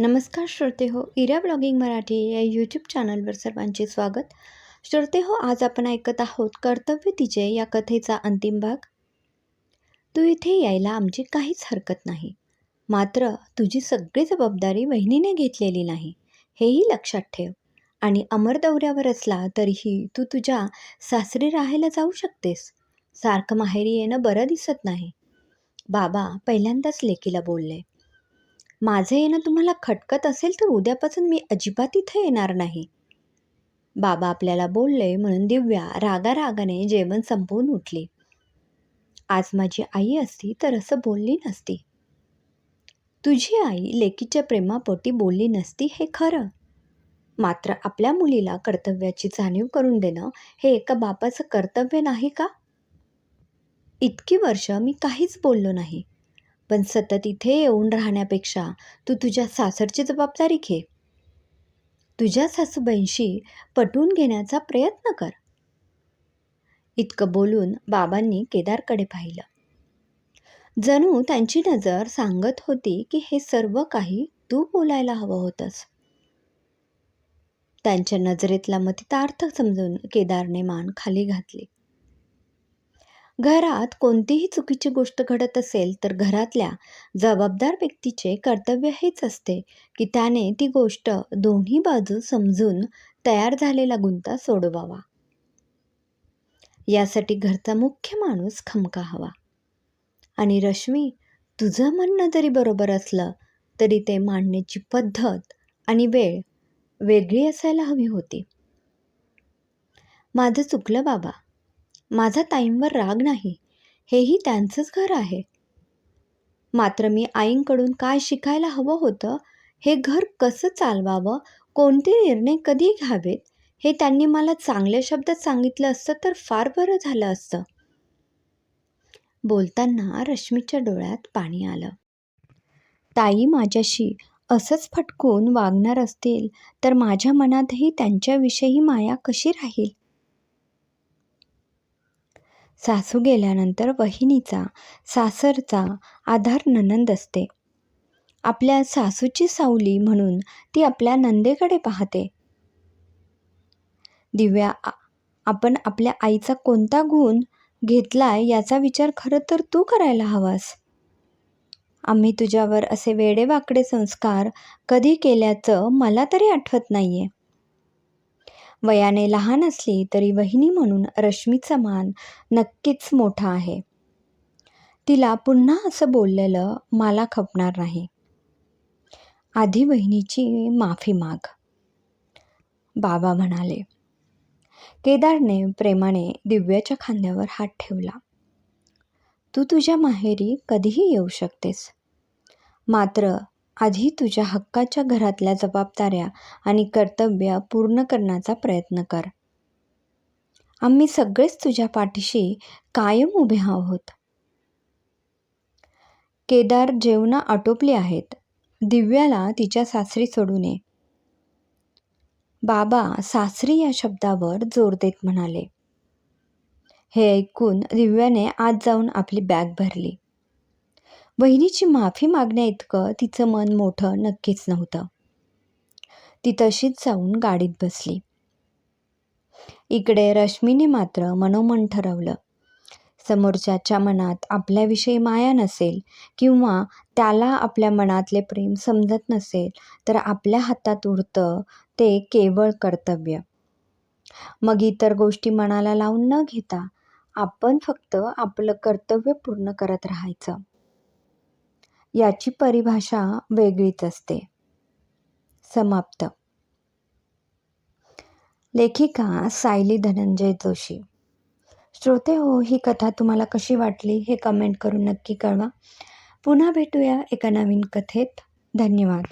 नमस्कार श्रोते हो इरा ब्लॉगिंग मराठी या यूट्यूब चॅनलवर सर्वांचे स्वागत. श्रोते हो आज आपण ऐकत आहोत कर्तव्य तिचे या कथेचा अंतिम भाग. तू इथे यायला आमची काहीच हरकत नाही. मात्र तुझी सगळी जबाबदारी वहिनीने घेतलेली नाही. हेही लक्षात ठेव. आणि अमर दौऱ्यावर असला तरीही तू तुझ्या सासरी राहायला जाऊ शकतेस. सारखं माहेरी येणं बरं दिसत नाही. बाबा पहिल्यांदाच लेकीला बोलले. माझं येणं तुम्हाला खटकत असेल तर उद्यापासून मी अजिबात इथं येणार नाही. बाबा आपल्याला बोलले म्हणून दिव्या रागारागाने जेवण संपवून उठली. आज माझी आई असती तर असं बोलली नसती. तुझी आई लेकीच्या प्रेमापोटी बोलली नसती हे खरं? मात्र आपल्या मुलीला कर्तव्याची जाणीव करून देणं हे एका बापाचं कर्तव्य नाही का? इतकी वर्ष मी काहीच बोललो नाही. पण सतत इथे येऊन राहण्यापेक्षा तू तुझ्या सासरची जबाबदारी घे. तुझ्या सासूबाईंशी पटवून घेण्याचा प्रयत्न कर. इतकं बोलून बाबांनी केदारकडे पाहिलं. जणू त्यांची नजर सांगत होती की हे सर्व काही तू बोलायला हवं होतंस. त्यांच्या नजरेतला मतितार्थ समजून केदारने मान खाली घातली. घरात कोणतीही चुकीची गोष्ट घडत असेल तर घरातल्या जबाबदार व्यक्तीचे कर्तव्य हेच असते की त्याने ती गोष्ट दोन्ही बाजू समजून तयार झालेला गुंता सोडवावा. यासाठी घरचा मुख्य माणूस खमका हवा. आणि रश्मी तुझं म्हणणं जरी बरोबर असलं तरी ते मांडण्याची पद्धत आणि वेळ वेगळी असायला हवी होती. माझं चुकलं बाबा. माझा ताईंवर राग नाही. हेही त्यांचंच घर आहे. मात्र मी आईंकडून काय शिकायला हवं होतं? हे घर कसं चालवावं? कोणते निर्णय कधी घ्यावेत? हे त्यांनी मला चांगल्या शब्दात सांगितलं असतं तर फार बरं झालं असतं. बोलताना रश्मीच्या डोळ्यात पाणी आलं. ताई माझ्याशी असंच फटकून वागणार असतील तर माझ्या मनातही त्यांच्याविषयी माया कशी राहील? सासू गेल्यानंतर वहिनीचा सासरचा आधार ननंद असते. आपल्या सासूची सावली म्हणून ती आपल्या नंदेकडे पाहते. दिव्या आपण आपल्या आईचा कोणता गुण घेतलाय याचा विचार खरं तर तू करायला हवास. आम्ही तुझ्यावर असे वेडेवाकडे संस्कार कधी केल्याचं मला तरी आठवत नाहीये. वयाने लहान असली तरी वहिनी म्हणून रश्मीचा मान नक्कीच मोठा आहे. तिला पुन्हा असं बोललेलं मला खपणार नाही. आधी वहिनीची माफी माग. बाबा म्हणाले केदारने प्रेमाने दिव्याच्या खांद्यावर हात ठेवला. तू तुझ्या माहेरी कधीही येऊ शकतेस. मात्र आधी तुझ्या हक्काच्या घरातल्या जबाबदाऱ्या आणि कर्तव्य पूर्ण करण्याचा प्रयत्न कर. आम्ही सगळेच तुझ्या पाठीशी कायम उभे आहोत. केदार जेवणा आटोपली आहेत. दिव्याला तिच्या सासरी सोडू नये बाबा सासरी या शब्दावर जोर देत म्हणाले. हे ऐकून दिव्याने आज जाऊन आपली बॅग भरली. बहिणीची माफी मागण्याइतकं तिचं मन मोठं नक्कीच नव्हतं. ती तशीच जाऊन गाडीत बसली. इकडे रश्मीने मात्र मनोमन ठरवलं. समोरच्याच्या मनात आपल्याविषयी माया नसेल किंवा त्याला आपल्या मनातले प्रेम समजत नसेल तर आपल्या हातात उरतं ते केवळ कर्तव्य. मग इतर गोष्टी मनाला लावून न घेता आपण फक्त आपलं कर्तव्य पूर्ण करत राहायचं. याची परिभाषा वेगळीच असते. समाप्त. लेखिका सायली धनंजय जोशी. श्रोते हो ही कथा तुम्हाला कशी वाटली हे कमेंट करून नक्की कळवा. पुन्हा भेटूया एका नवीन कथेत. धन्यवाद.